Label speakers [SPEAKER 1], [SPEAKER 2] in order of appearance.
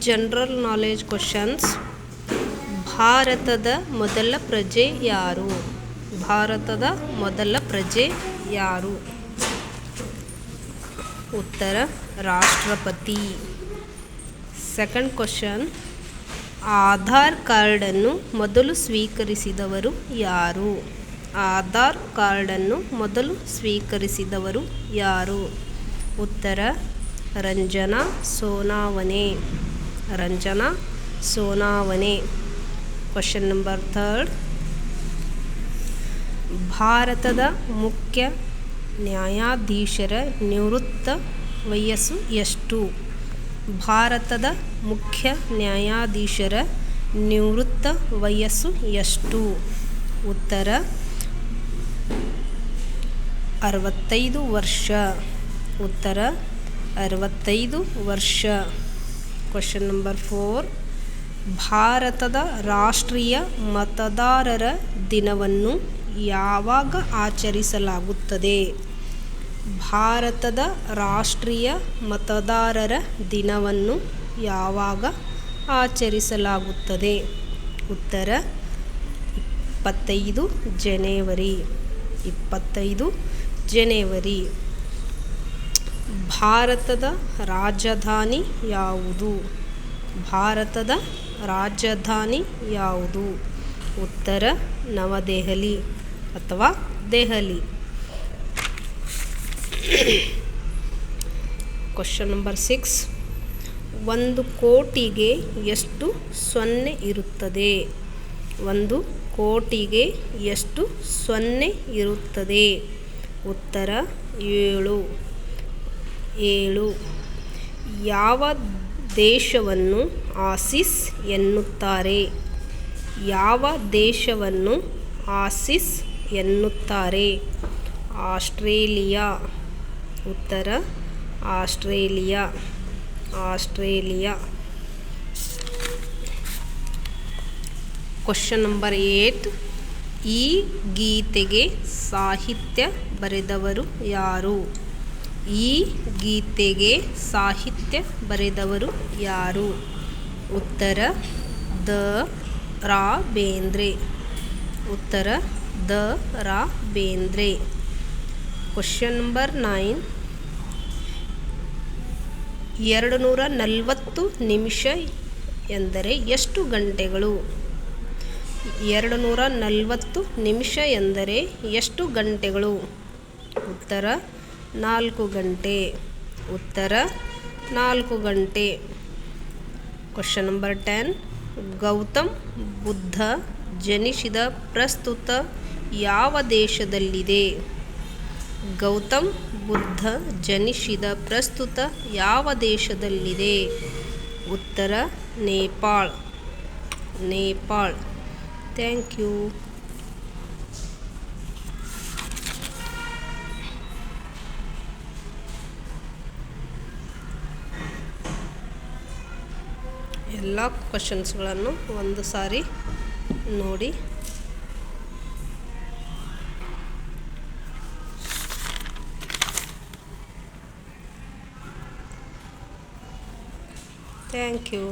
[SPEAKER 1] General knowledge questions. ಭಾರತದ ಮೊದಲ ಪ್ರಜೆ ಯಾರು? ಭಾರತದ ಮೊದಲ ಪ್ರಜೆ ಯಾರು? ಉತ್ತರ, ರಾಷ್ಟ್ರಪತಿ. ಸೆಕೆಂಡ್ ಕ್ವಶನ್ ಆಧಾರ್ ಕಾರ್ಡನ್ನು ಮೊದಲು ಸ್ವೀಕರಿಸಿದವರು ಯಾರು? ಆಧಾರ್ ಕಾರ್ಡನ್ನು ಮೊದಲು ಸ್ವೀಕರಿಸಿದವರು ಯಾರು? ಉತ್ತರ, Ranjana Sonawane Ranjana Sonawane question number third ಭಾರತದ ಮುಖ್ಯ ನ್ಯಾಯಾಧೀಶರ ನಿವೃತ್ತ ವಯಸ್ಸು ಎಷ್ಟು? ಭಾರತದ ಮುಖ್ಯ ನ್ಯಾಯಾಧೀಶರ ನಿವೃತ್ತ ವಯಸ್ಸು ಎಷ್ಟು? ಉತ್ತರ, ಅರವತ್ತೈದು ವರ್ಷ. ಉತ್ತರ, ಅರವತ್ತೈದು ವರ್ಷ. ಕ್ವಶನ್ ನಂಬರ್ ಫೋರ್ ಭಾರತದ ರಾಷ್ಟ್ರೀಯ ಮತದಾರರ ದಿನವನ್ನು ಯಾವಾಗ ಆಚರಿಸಲಾಗುತ್ತದೆ? ಭಾರತದ ರಾಷ್ಟ್ರೀಯ ಮತದಾರರ ದಿನವನ್ನು ಯಾವಾಗ ಆಚರಿಸಲಾಗುತ್ತದೆ? ಉತ್ತರ, ಇಪ್ಪತ್ತೈದು ಜನವರಿ. ಇಪ್ಪತ್ತೈದು ಜನವರಿ. ಭಾರತದ ರಾಜಧಾನಿ ಯಾವುದು? ಭಾರತದ ರಾಜಧಾನಿ ಯಾವುದು? ಉತ್ತರ ನವದೆಹಲಿ ಅಥವಾ ದೆಹಲಿ? ಕ್ವಶನ್ ನಂಬರ್ ಸಿಕ್ಸ್ ಒಂದು ಕೋಟಿಗೆ ಎಷ್ಟು ಸೊನ್ನೆ ಇರುತ್ತದೆ? ಒಂದು ಕೋಟಿಗೆ ಎಷ್ಟು ಸೊನ್ನೆ ಇರುತ್ತದೆ? ಉತ್ತರ ಏಳು. ಏಳು. ಯಾವ ದೇಶವನ್ನು ಆಸಿಸ್ ಎನ್ನುತ್ತಾರೆ? ಯಾವ ದೇಶವನ್ನು ಆಸಿಸ್ ಎನ್ನುತ್ತಾರೆ? ಆಸ್ಟ್ರೇಲಿಯಾ. ಉತ್ತರ Australia. Australia. Question number eight ಈ ಗೀತೆಗೆ ಸಾಹಿತ್ಯ ಬರೆದವರು ಯಾರು? ಈ ಗೀತೆಗೆ ಸಾಹಿತ್ಯ ಬರೆದವರು ಯಾರು? ಉತ್ತರ, ದ. ರಾ ಬೇಂದ್ರೆ ಉತ್ತರ, Da. Ra Bendre question number nine ಎರಡು ನೂರ ನಲವತ್ತು ನಿಮಿಷ ಎಂದರೆ ಎಷ್ಟು ಗಂಟೆಗಳು? ಎರಡು ನೂರ ನಲವತ್ತು ನಿಮಿಷ ಎಂದರೆ ಎಷ್ಟು ಗಂಟೆಗಳು? ಉತ್ತರ ನಾಲ್ಕು ಗಂಟೆ ಉತ್ತರ, ನಾಲ್ಕು ಗಂಟೆ question number ten Gautam, Buddha, ಜನಿಸಿದ ಪ್ರಸ್ತುತ ಯಾವ ದೇಶದಲ್ಲಿದೆ? ಗೌತಮ್, ಬುದ್ಧ, ಜನಿಸಿದ ಪ್ರಸ್ತುತ ಯಾವ ದೇಶದಲ್ಲಿದೆ? ಉತ್ತರ, ನೇಪಾಳ್. ನೇಪಾಳ್. ಥ್ಯಾಂಕ್ ಯು ಎಲ್ಲ ಕ್ವಶನ್ಸ್ಗಳನ್ನು ಒಂದು ಸಾರಿ ನೋಡಿ. Thank you